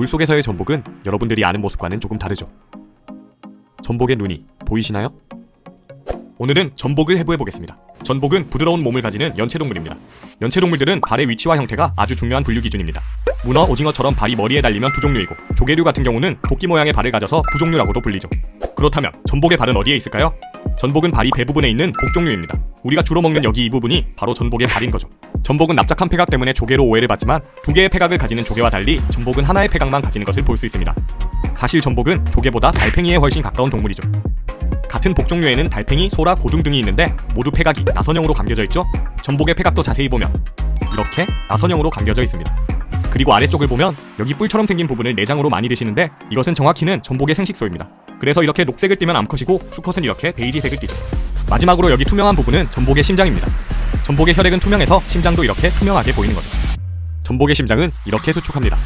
물속에서의 전복은 여러분들이 아는 모습과는 조금 다르죠. 전복의 눈이 보이시나요? 오늘은 전복을 해부해 보겠습니다. 전복은 부드러운 몸을 가지는 연체동물입니다. 연체동물들은 발의 위치와 형태가 아주 중요한 분류 기준입니다. 문어, 오징어처럼 발이 머리에 달리면 두 종류이고 조개류 같은 경우는 도끼 모양의 발을 가져서 부종류라고도 불리죠. 그렇다면 전복의 발은 어디에 있을까요? 전복은 발이 배 부분에 있는 복 종류입니다. 우리가 주로 먹는 여기 이 부분이 바로 전복의 발인 거죠. 전복은 납작한 폐각 때문에 조개로 오해를 받지만 두 개의 폐각을 가지는 조개와 달리 전복은 하나의 폐각만 가지는 것을 볼 수 있습니다. 사실 전복은 조개보다 달팽이에 훨씬 가까운 동물이죠. 같은 복 종류에는 달팽이, 소라, 고등 등이 있는데 모두 폐각이 나선형으로 감겨져 있죠. 전복의 폐각도 자세히 보면 이렇게 나선형으로 감겨져 있습니다. 그리고 아래쪽을 보면 여기 뿔처럼 생긴 부분을 내장으로 많이 드시는데 이것은 정확히는 전복의 생식소입니다. 그래서 이렇게 녹색을 띠면 암컷이고 수컷은 이렇게 베이지색을 띠죠. 마지막으로 여기 투명한 부분은 전복의 심장입니다. 전복의 혈액은 투명해서 심장도 이렇게 투명하게 보이는 거죠. 전복의 심장은 이렇게 수축합니다.